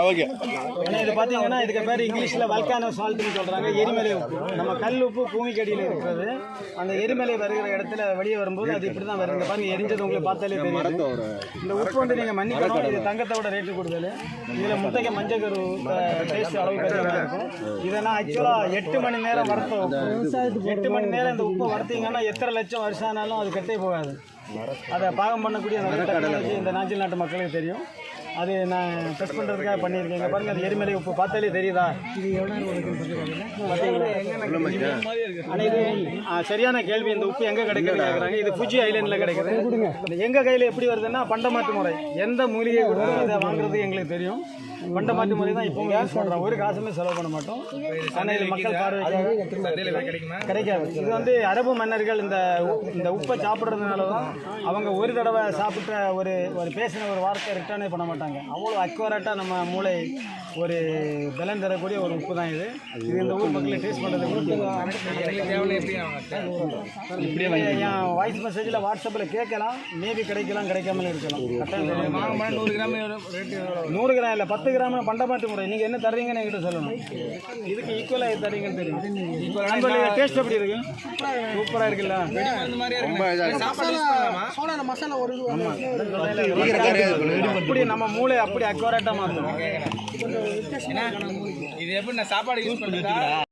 Okay ஏன்னா இது பார்த்தீங்கன்னா இதுக்கு பேர் இங்கிலீஷில் வல்கானோ சால்ட்னு சொல்கிறாங்க எரிமலை உப்பு நம்ம கல் உப்பு பூமிக்கு அடியில் இருக்கிறது அந்த எரிமலை வருகிற இடத்துல வெளியே வரும்போது அது இப்படி தான் வருது. இந்த பாருங்க எரிஞ்சது உங்களுக்கு பார்த்தாலே தெரியுது இந்த உப்பு வந்து நீங்கள் மன்னிக்கணும் இது தங்கத்தோட ரேட்டு கொடுத்தது இதில் முட்டைக்கு மஞ்சள் கரு டேஸ்ட் அளவு கம்மியாக இருக்கும். இதை நான் ஆக்சுவலாக எட்டு மணி நேரம் உப்பு எட்டு மணி நேரம் இந்த உப்பை வறுத்தீங்கன்னா எத்தனை லட்சம் வருஷம் ஆனாலும் அது கெட்டே போகாது. அதை பாகம் பண்ணக்கூடிய இந்த நாஞ்சில் நாட்டு மக்களுக்கு தெரியும். அது நான் டெஸ்ட் பண்ணுறதுக்காக பண்ணியிருக்கேன். பாருங்க அது எரிமலை உப்பு. பார்த்தாலே தெரியுதா? இது எவ்வளோ சரியான கேள்வி. இந்த உப்பு எங்கே கிடைக்குது கேட்குறாங்க இது ஃபுஜி ஐலண்டில் கிடைக்குது. இது எங்கள் கையில் எப்படி வருதுன்னா பண்டமாற்று முறை. எந்த மூலிகை கொடுத்தோ அதை வாங்குறது எங்களுக்கு தெரியும். பண்டமாற்று முறை தான் இப்போ யூஸ் பண்ணுறோம் ஒரு காசுமே செலவு பண்ண மாட்டோம். ஆனால் இது மக்கள் பார்வைக்கு கிடைக்காது. இது வந்து அரபு மன்னர்கள் இந்த இந்த உப்பை சாப்பிட்றதுனால தான் அவங்க ஒரு தடவை சாப்பிட்ட ஒரு ஒரு பேசின ஒரு வார்த்தை ரிட்டர்னே பண்ண மாட்டாங்க. அவ்வளோ அக்யூரேட்டாக நம்ம மூளை ஒரு பலன் தரக்கூடிய ஒரு உப்பு தான் இது. இது இந்த ஊர் மக்களை டேஸ்ட் பண்ணுறது என் வாய்ஸ் மெசேஜில் வாட்ஸ்அப்பில் கேட்கலாம். மேபி கிடைக்கலாம் கிடைக்காமல இருக்கலாம். நூறு கிராம் ரேட்டு நூறு கிராம் இல்லை பத்து கிராம் பண்டமாட்டு முறை. நீங்கள் என்ன தர்றீங்கன்னு என்கிட்ட சொல்லணும். இதுக்கு ஈக்குவலாக தர்றீங்கன்னு தெரியும். டேஸ்ட் எப்படி இருக்கு? சூப்பராக இருக்குல்ல. இதாக அப்படி நம்ம மூளை அப்படி அக்யூரேட்டா மாத்தணும் இது எப்படி நான் சாப்பாடு யூஸ் பண்ணுறதா